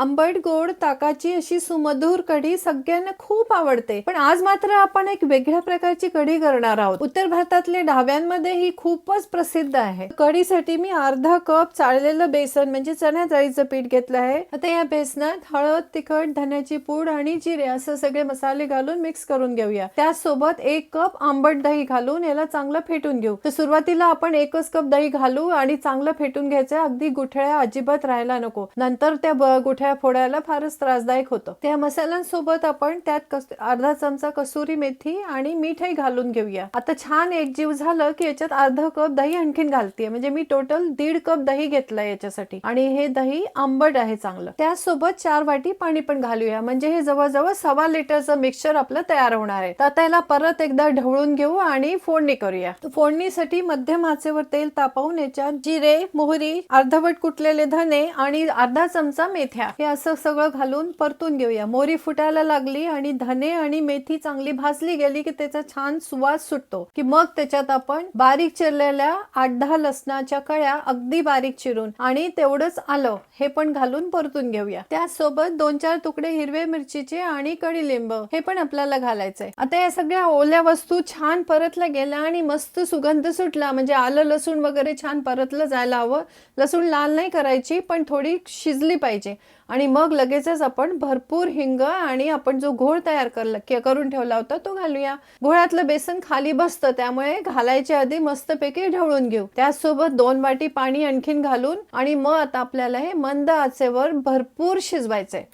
आंबट गोड ताकाची अशी सुमधुर कढी सगळ्यांना खूप आवडते. पण आज मात्र आपण एक वेगळ्या प्रकारची कढी करणार आहोत. उत्तर भारतातल्या ढाब्यांमध्ये ही खूपच प्रसिद्ध आहे. कढीसाठी मी अर्धा कप चाळलेलं बेसन म्हणजे चण्या डाळीचं पीठ घेतलं आहे. आता या बेसनात हळद तिखट धन्याची पूड आणि जिरे असं सगळे मसाले घालून मिक्स करून घेऊया. त्यासोबत एक कप आंबट दही घालून याला चांगलं फेटून घेऊ. तर सुरुवातीला आपण एकच कप दही घालू आणि चांगलं फेटून घ्यायचं. अगदी गुठळ्या अजिबात राहायला नको. नंतर त्या गुठळ्या त्या फोडायला फारच त्रासदायक होतं. त्या मसाल्यांसोबत आपण त्यात अर्धा चमचा कसुरी मेथी आणि मीठही घालून घेऊया. आता छान एकजीव झालं की याच्यात अर्धा कप दही आणखीन घालते म्हणजे मी टोटल दीड कप दही घेतलंय याच्यासाठी. आणि हे दही आंबट आहे चांगलं. त्यासोबत चार वाटी पाणी पण घालूया. म्हणजे हे जवळजवळ सव्वा लिटरचं मिक्सचर आपलं तयार होणार आहे. तर आता याला परत एकदा ढवळून घेऊ आणि फोडणी करूया. फोडणीसाठी मध्यम आचेवर तेल तापवून याच्यात जिरे मोहरी अर्धवट कुटलेले धने आणि अर्धा चमचा मेथ्या हे असं सगळं घालून परतून घेऊया. मोरी फुटायला लागली आणि धने आणि मेथी चांगली भाजली गेली की त्याचा छान सुवास सुटतो. की मग त्याच्यात आपण बारीक चिरलेल्या आठ दहा लसणाच्या कळ्या अगदी बारीक चिरून आणि तेवढंच आलं हे पण घालून परतून घेऊया. त्यासोबत दोन चार तुकडे हिरवे मिरचीचे आणि कडीलिंब हे पण आपल्याला घालायचंय. आता या सगळ्या ओल्या वस्तू छान परतल्या गेल्या आणि मस्त सुगंध सुटला. म्हणजे आलं लसूण वगैरे छान परतलं जायला हवं. लसूण लाल नाही करायची पण थोडी शिजली पाहिजे. आणि मग लगेचच आपण भरपूर हिंग आणि आपण जो घोळ तयार करला करून ठेवला होता तो घालूया. घोळ्यातलं बेसन खाली बसतं त्यामुळे घालायच्या आधी मस्तपैकी ढवळून घेऊ. त्याचसोबत दोन वाटी पाणी आणखीन घालून आणि मग आता आपल्याला हे मंद आचेवर भरपूर शिजवायचंय.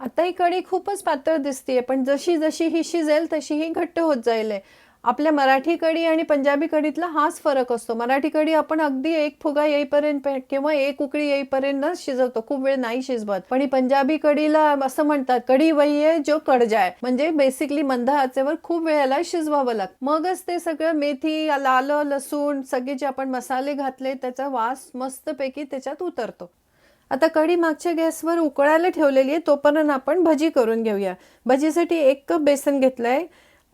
आता ही कढी खूपच पातळ दिसतीये पण जशी जशी ही शिजेल तशी ही घट्ट होत जाईल आपल्या मराठी कढी आणि पंजाबी कढीतला हाच फरक असतो. मराठी कढी आपण अगदी एक फुगा येईपर्यंत किंवा एक उकळी येईपर्यंत शिजवतो. खूप वेळ नाही शिजवत. पण ही पंजाबी कढीला असं म्हणतात कढी वही आहे जो कड जाय म्हणजे बेसिकली मंद आचेवर खूप वेळेला शिजवावं लागतं मगच ते सगळं मेथी लाल लसूण सगळे जे आपण मसाले घातले त्याचा वास मस्तपैकी त्याच्यात उतरतो. आता कढी मागच्या गॅसवर उकळायला ठेवलेली आहे तोपर्यंत आपण भजी करून घेऊया. भजीसाठी एक कप बेसन घेतलंय.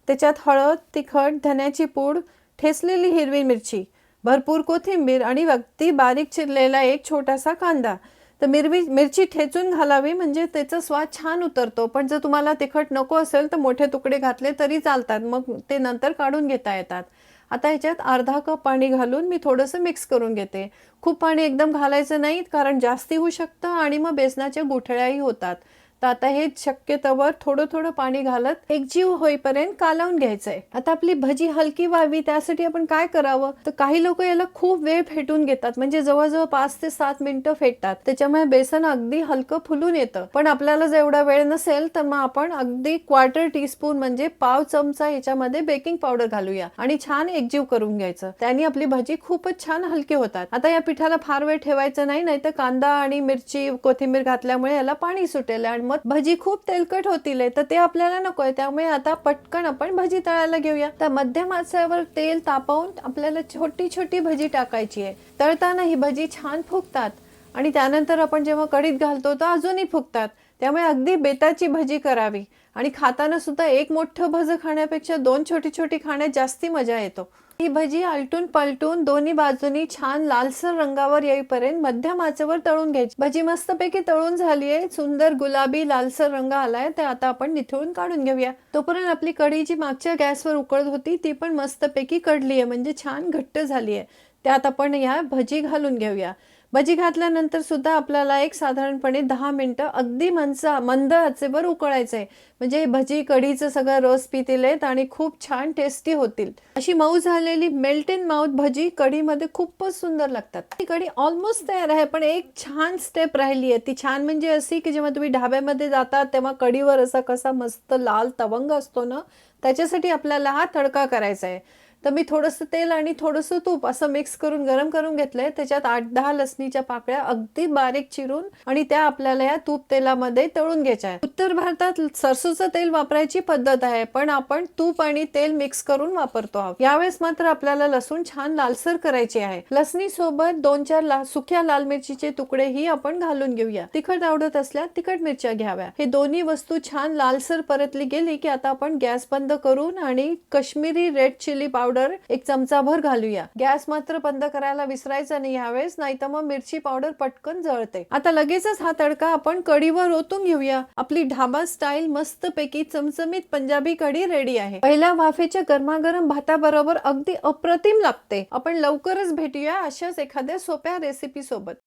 त्याच्यात हळद तिखट धन्याची पूड ठेसलेली हिरवी मिरची भरपूर कोथिंबीर आणि अगदी बारीक चिरलेला एक छोटासा कांदा. तर मिरवी मिरची ठेचून घालावी म्हणजे त्याचा स्वाद छान उतरतो. पण जर तुम्हाला तिखट नको असेल तर मोठे तुकडे घातले तरी चालतात. मग ते नंतर काढून घेता येतात. आता ह्याच्यात अर्धा कप पाणी घालून मी थोडंसं मिक्स करून घेते. खूप पाणी एकदम घालायचं नाही कारण जास्ती होऊ शकतं आणि मग बेसनाच्या गुठळ्याही होतात. तर आता हे शक्यतोवर थोडं थोडं पाणी घालत एकजीव होईपर्यंत कालवून घ्यायचंय. आता आपली भजी हलकी व्हावी त्यासाठी आपण काय करावं? तर काही लोक याला खूप वेळ फेटून घेतात. म्हणजे जवळजवळ पाच ते सात मिनिटं फेटतात. त्याच्यामुळे बेसन अगदी हलकं फुलून येतं. पण आपल्याला जर एवढा वेळ नसेल तर मग आपण अगदी क्वार्टर टीस्पून म्हणजे पाव चमचा याच्यामध्ये बेकिंग पावडर घालूया. आणि छान एकजीव करून घ्यायचं. त्याने आपली भजी खूपच छान हलकी होतात. आता या पिठाला फार वेळ ठेवायचं नाही नाहीतर कांदा आणि मिरची कोथिंबीर घातल्यामुळे याला पाणी सुटेल. आणि मग भजी खूप तेलकट होतील तर ते आपल्याला नकोय त्यामुळे आता पटकन आपण भजी तळायला घेऊया. तर मध्यम आचेवर तेल तापवून आपल्याला छोटी छोटी भजी टाकायची आहे. तळताना ही भजी छान फुगतात. आणि त्यानंतर आपण जेव्हा कढीत घालतो तर अजूनही फुगतात. त्यामुळे अगदी बेताची भजी करावी. आणि खाताना सुद्धा एक मोठं भज खाण्यापेक्षा दोन छोटी छोटी खाण्यात जास्ती मजा येतो. ही भजी आलटून पलटून दोन्ही बाजूनी छान लालसर रंगावर येईपर्यंत मध्यम आचेवर तळून घ्यायची. भजी मस्तपैकी तळून झाली आहे. सुंदर गुलाबी लालसर रंग आलाय. ते आता आपण निथळून काढून घेऊया. तोपर्यंत आपली कढी जी मागच्या गॅसवर उकळत होती ती पण मस्तपैकी कडली आहे. म्हणजे छान घट्ट झाली आहे. त्यात आपण या भजी घालून घेऊया. भजी घातल्यानंतर सुद्धा आपल्याला एक साधारणपणे दहा मिनिटं अगदी मनसा मंद आचेवर आहे म्हणजे भजी कढीचं सगळं रस पितील आहेत आणि खूप छान टेस्टी होतील. अशी मऊ झालेली मेल्ट इन माउथ भजी कढीमध्ये खूपच सुंदर लागतात. ती कढी ऑलमोस्ट तयार आहे पण एक छान स्टेप राहिली आहे. ती छान म्हणजे अशी की जेव्हा तुम्ही ढाब्यामध्ये जातात तेव्हा कढीवर असा कसा मस्त लाल तवंग असतो ना त्याच्यासाठी आपल्याला हा तडका करायचा आहे तर मी थोडंसं तेल आणि थोडंसं तूप असं मिक्स करून गरम करून घेतलंय. त्याच्यात आठ दहा लसणीच्या पाकळ्या अगदी बारीक चिरून आणि त्या आपल्याला या तूप तेलामध्ये तळून घ्यायच्या आहेत. उत्तर भारतात सरसोचं तेल वापरायची पद्धत आहे पण आपण तूप आणि तेल मिक्स करून वापरतो आहोत. यावेळेस मात्र आपल्याला लसूण छान लालसर करायची आहे. लसणी सोबत दोन चार ला, सुक्या लाल मिरचीचे तुकडेही आपण घालून घेऊया. तिखट आवडत असल्यास तिखट मिरच्या घ्याव्या. हे दोन्ही वस्तू छान लालसर परतली गेली की आता आपण गॅस बंद करून आणि Kashmiri red chilli powder powder एक चमचाभर घालूया. गॅस मात्र बंद करायला विसरायचा नाही यावेळेस नाही तर मग मिरची पावडर पटकन जळते. आता लगेचच हा तडका आपण कढीवर ओतून घेऊया. आपली ढाबा स्टाईल मस्त पैकी चमचमीत पंजाबी कढी रेडी आहे. पहिल्या वाफेच्या गरमागरम भाताबरोबर अगदी अप्रतिम लागते. आपण लवकरच भेटूया अशाच एखाद्या सोप्या रेसिपी सोबत.